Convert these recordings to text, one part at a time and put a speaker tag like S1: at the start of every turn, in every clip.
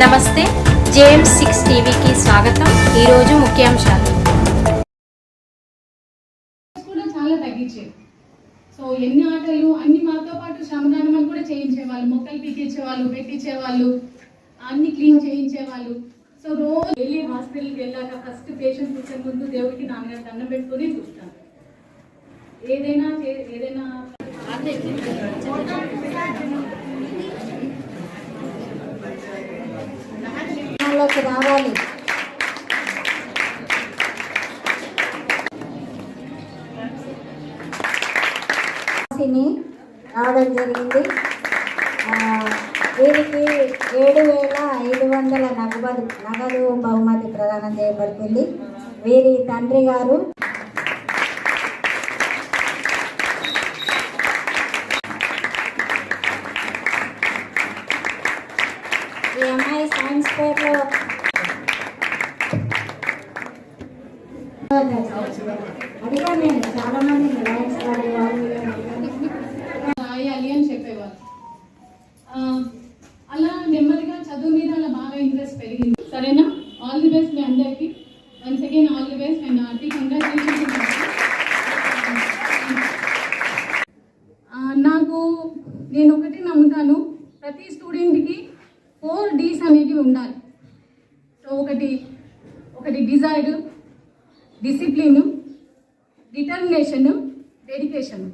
S1: నమస్తే JM six టీవీకి స్వాగతం. ఈరోజు ముఖ్యాంశాలు.
S2: కూడా చాలా తగ్గించేది. సో ఎన్ని ఆటలు అన్ని మాతో పాటు శ్రమదానం అని కూడా చేయించేవాళ్ళు. మొక్కలు పీకించేవాళ్ళు పెట్టించేవాళ్ళు అన్ని క్లీన్ చేయించేవాళ్ళు. సో రోజు వెళ్ళి హాస్పిటల్కి వెళ్ళాక ఫస్ట్ పేషెంట్ చూసే ముందు దేవుడికి నాన్నగారు దండం పెట్టుకుని చూస్తాను. ఏదైనా చే- ఏదైనా
S3: లోకి రావాలి రావడం జరిగింది. వీరికి ఏడు వేల ఐదు వందల నగదు నగదు బహుమతి ప్రదానం చేయబడుతుంది. వీరి తండ్రి గారు ఈ అమ్మాయి సైన్స్ ఫేర్లో అడిగాను నేను చాలా మంది
S2: రాయాలి అని చెప్పేవారు. అలా నెమ్మదిగా చదువు మీద అలా బాగా ఇంట్రెస్ట్ పెరిగింది. సరేనా? ఆల్ ది బెస్ట్ మీ అందరికి. Once again all the best and RT congratulations నాకు నేను ఒకటి నమ్ముతాను. ప్రతి స్టూడెంట్కి ఫోర్ డీస్ అనేవి ఉండాలి. సో ఒకటి ఒకటి డిజైర్ డిసిప్లిను డిటర్మినేషన్ డెడికేషన్.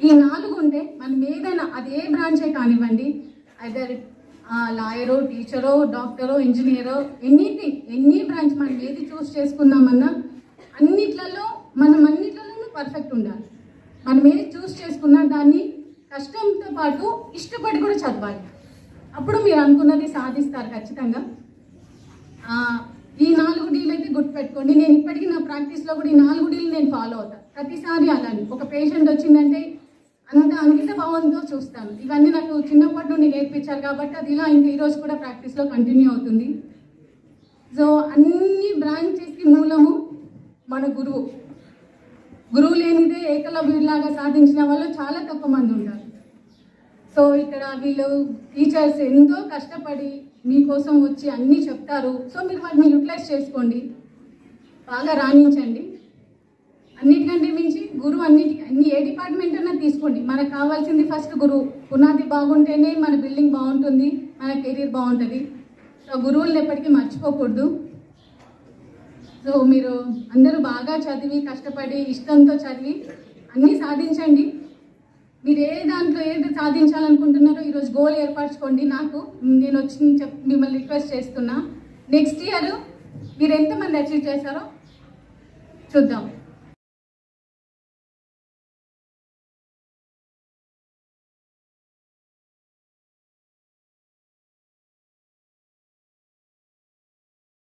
S2: ఈ నాలుగు ఉంటే మనం ఏదైనా అది ఏ బ్రాంచే కానివ్వండి అదర్ లాయరో టీచరో డాక్టరో ఇంజనీరో ఎనీథింగ్ ఎన్ని బ్రాంచ్ మనం ఏది చూస్ చేసుకున్నామన్నా అన్నిట్లలో మనం అన్నిట్లలోనూ పర్ఫెక్ట్ ఉండాలి. మనం ఏది చూస్ చేసుకున్నా దాన్ని కష్టంతో పాటు ఇష్టపడి కూడా చదవాలి. అప్పుడు మీరు అనుకున్నది సాధిస్తారు ఖచ్చితంగా. ఈ నాలుగు డీలు అయితే గుర్తుపెట్టుకోండి. నేను ఇప్పటికీ నా ప్రాక్టీస్లో కూడా ఈ నాలుగు డీలు నేను ఫాలో అవుతాను ప్రతిసారి అలానే. ఒక పేషెంట్ వచ్చిందంటే అంత అంకిత భావంతో చూస్తాను. ఇవన్నీ నాకు చిన్నప్పటి నుండి నేర్పించారు కాబట్టి అది ఇలా ఇంకా ఈరోజు కూడా ప్రాక్టీస్లో కంటిన్యూ అవుతుంది. సో అన్ని బ్రాంచెస్కి మూలము మన గురువు. గురువు లేనిదే ఏకలవ్యులాగా సాధించిన వాళ్ళు చాలా తక్కువ మంది ఉంటారు. సో ఇక్కడ వీళ్ళు టీచర్స్ ఎంతో కష్టపడి మీకోసం వచ్చి అన్నీ చెప్తారు. సో మీరు వాటిని యూటిలైజ్ చేసుకోండి. బాగా రాణించండి. అన్నిటికంటే మించి గురువు అన్నిటి అన్ని ఏ డిపార్ట్మెంట్ అన్నా తీసుకోండి. మనకు కావాల్సింది ఫస్ట్ గురువు. పునాది బాగుంటేనే మన బిల్డింగ్ బాగుంటుంది మన కెరీర్ బాగుంటుంది. సో గురువులను ఎప్పటికీ మర్చిపోకూడదు. సో మీరు అందరూ బాగా చదివి కష్టపడి ఇష్టంతో చదివి అన్నీ సాధించండి. మీరు ఏ దాంట్లో ఏది సాధించాలనుకుంటున్నారో ఈరోజు గోల్ ఏర్పరచుకోండి. నాకు నేను వచ్చి చెప్ మిమ్మల్ని రిక్వెస్ట్ చేస్తున్నా. నెక్స్ట్ ఇయర్ మీరు ఎంతమంది అచీవ్ చేశారో చూద్దాం.